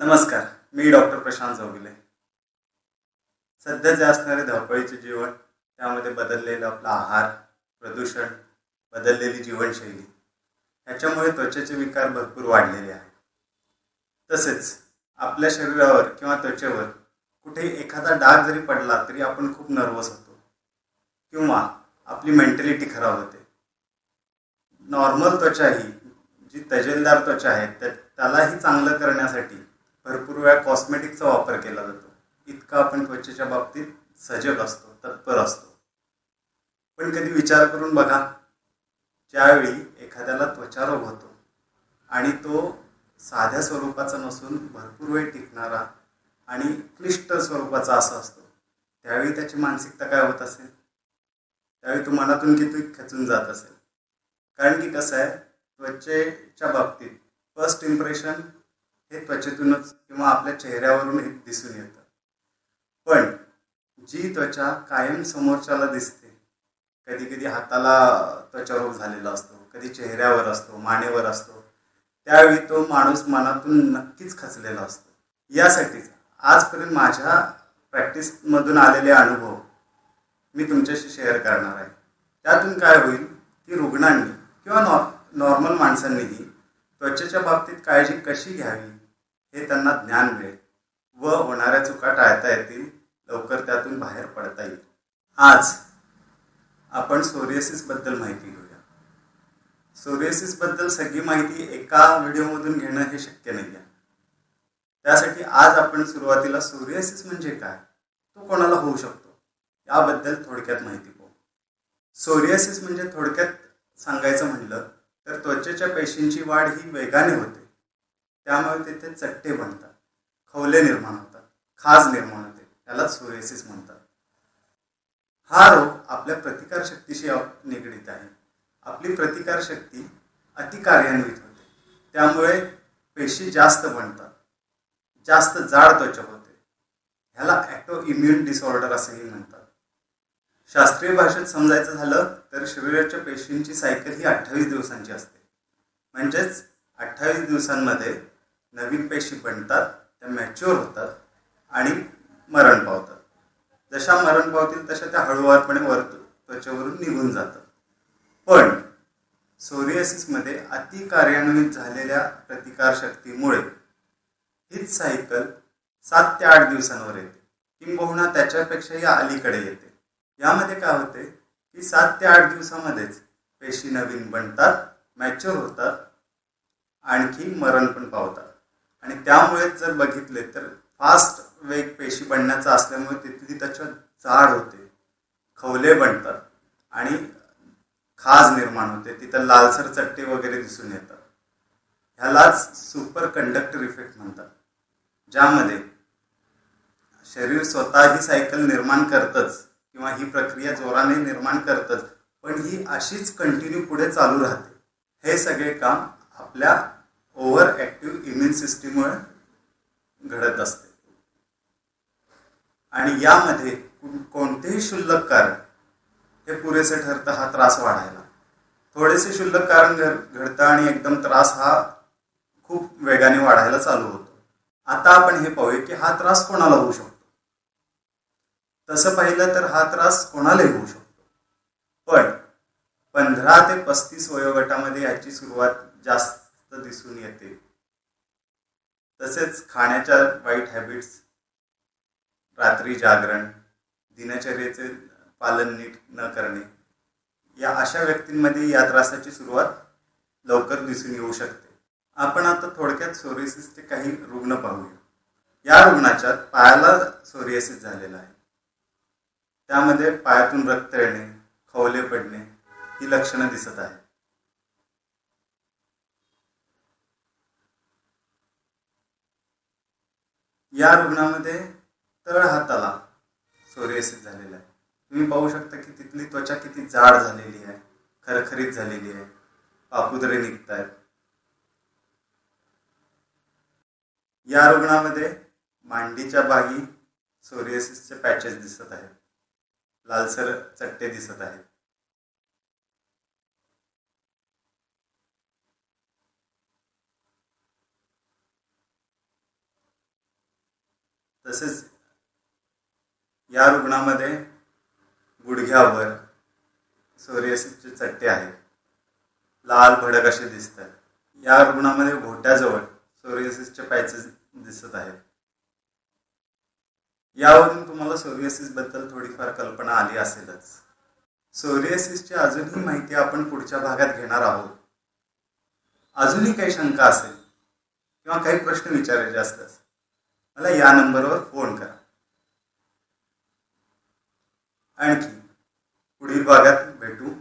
नमस्कार मी डॉक्टर प्रशांत चौगुले सध्याचे असणारे धावपळीचे जीवन त्यामध्ये बदललेला आपला आहार प्रदूषण बदललेली जीवनशैली ह्याच्यामुळे त्वचेचे विकार भरपूर वाढलेले आहेत. तसेच आपल्या शरीरावर किंवा त्वचेवर कुठे एखादा डाग जरी पडला तरी आपण खूप नर्वस होतो. किंवा आपली मेंटॅलिटी खराब होते. नॉर्मल त्वचा ही जी तजेलदार त्वचा आहे त्यालाही चांगलं करण्यासाठी भरपूर वेळा कॉस्मेटिकचा वापर केला जातो. इतका आपण त्वचेच्या बाबतीत सजग असतो तत्पर असतो. पण कधी विचार करून बघा ज्यावेळी एखाद्याला त्वचारोग होतो आणि तो साध्या स्वरूपाचा नसून भरपूर वेळ टिकणारा आणि क्लिष्ट स्वरूपाचा असा असतो त्यावेळी त्याची मानसिकता काय होत असेल? त्यावेळी तो मनातून किती खचून जात असेल? कारण की कसं आहे त्वचेच्या बाबतीत फर्स्ट इम्प्रेशन हे त्वचेतूनच किंवा आपल्या चेहऱ्यावरून हे दिसून येतं. पण जी त्वचा कायम समोरच्याला दिसते कधी कधी हाताला त्वचारोग झालेला असतो कधी चेहऱ्यावर असतो मानेवर असतो त्यावेळी तो माणूस मनातून नक्कीच खचलेला असतो. यासाठीच आजपर्यंत माझ्या प्रॅक्टिसमधून आलेले अनुभव मी तुमच्याशी शेअर करणार आहे. त्यातून काय होईल की रुग्णांनी किंवा नॉ नॉर्मल माणसांनीही त्वचेच्या बाबतीत काळजी कशी घ्यावी हे त्यांना ज्ञान मिळेल. व होणाऱ्या चुका टाळता येतील लवकर त्यातून बाहेर पडता येईल. आज आपण सोरिएसिसबद्दल माहिती घेऊया. सोरिएसिसबद्दल सगळी माहिती एका व्हिडिओमधून घेणं हे शक्य नाही आहे त्यासाठी आज आपण सुरुवातीला सोरिएसिस म्हणजे काय? तो कोणाला होऊ शकतो? याबद्दल थोडक्यात माहिती पाहू. सोरियसिस म्हणजे थोडक्यात सांगायचं म्हणलं तर त्वचेच्या पेशींची वाढ ही वेगाने होते. त्यामुळे तिथे चट्टे बनतात खवले निर्माण होतात खाज निर्माण होते त्याला सोरियसिस म्हणतात. हा रोग आपल्या प्रतिकारशक्तीशी निगडीत आहे. आपली प्रतिकारशक्ती अतिकार्यान्वित होते. त्यामुळे पेशी जास्त बनतात जास्त जाड त्वचा होते. ह्याला ॲक्टो इम्युन डिसऑर्डर असेही म्हणतात. शास्त्रीय भाषेत समजायचं झालं तर शरीराच्या पेशींची सायकल ही अठ्ठावीस दिवसांची असते. म्हणजेच अठ्ठावीस दिवसांमध्ये नवीन पेशी बनतात त्या मॅच्युअर होतात आणि मरण पावतात. जशा मरण पावतील तशा त्या हळूवारपणे वर त्वचेवरून निघून जातात. पण सोरियासिसमध्ये अति कार्यान्वित झालेल्या प्रतिकारशक्तीमुळे हीच सायकल सात ते आठ दिवसांवर येते. किंबहुना त्याच्यापेक्षाही अलीकडे येते. यामध्ये काय होते की सात ते आठ दिवसामध्येच पेशी नवीन बनतात मॅच्युअर होतात आणखी मरण पण पावतात. आणि त्यामुळे जर बघितले तर फास्ट वेग पेशी बनण्याचा असल्यामुळे तिथली त्याच्या जाड होते. खवले बनतात आणि खाज निर्माण होते. तिथं लालसर चट्टे वगैरे दिसून येतात. ह्यालाच सुपर कंडक्टर इफेक्ट म्हणतात. ज्यामध्ये शरीर स्वतः ही सायकल निर्माण करतच किंवा ही प्रक्रिया जोराने निर्माण करतच पण ही अशीच कंटिन्यू पुढे चालू राहते. हे सगळे काम आपल्या ओव्हर ॲक्टिव्ह इम्युन सिस्टीममुळे घडत असते. आणि यामध्ये कोणतेही शुल्लक कारण हे पुरेसे ठरतं हा त्रास वाढायला. थोडेसे शुल्लक कारण घडतं आणि एकदम त्रास हा खूप वेगाने वाढायला चालू होतो. आता आपण हे पाहूया की हा त्रास कोणाला होऊ शकतो? तसं पाहिलं तर हा त्रास कोणालाही होऊ शकतो. पण पंधरा ते पस्तीस वयोगटामध्ये याची सुरुवात जास्त दिसून येते. तसेच खाण्याच्या वाईट हॅबिट्स रात्री जागरण दिनचर्येचे पालन नीट न करणे या अशा व्यक्तींमध्ये या त्रासाची सुरुवात लवकर दिसून येऊ शकते. आपण आता थोडक्यात सोरियसिसचे काही रुग्ण पाहूया. या रुग्णाच्या पायाला सोरियसिस झालेला आहे. त्यामध्ये पायातून रक्त येणे खवले पडणे ही लक्षणं दिसत आहेत. या रुग्णामध्ये तळ हाताला सोरियसिस झालेला आहे. तुम्ही पाहू शकता की तिथली त्वचा किती जाड झालेली आहे खरखरीत झालेली आहे. पापुदरे निघत आहेत या रुग्णामध्ये मांडीच्या बागी सोरिएसिसचे पॅचेस दिसत आहेत. लालसर चट्टे दिसत आहेत. तसेच या रुग्णामध्ये गुडघ्यावर सोरियासिसचे चट्टे आहेत लाल भडक असे दिसतात. या रुग्णामध्ये घोट्याजवळ सोरियासिसचे पॅचेस दिसत आहेत. यावरून तुम्हाला सोरियासिसबद्दल थोडीफार कल्पना आली असेलच. सोरियासिसची अजूनही माहिती आपण पुढच्या भागात घेणार आहोत. अजूनही काही शंका असेल किंवा काही प्रश्न विचारायचे असल्यास मला या नंबरवर फोन करा. आणखी पुढील भागात भेटू.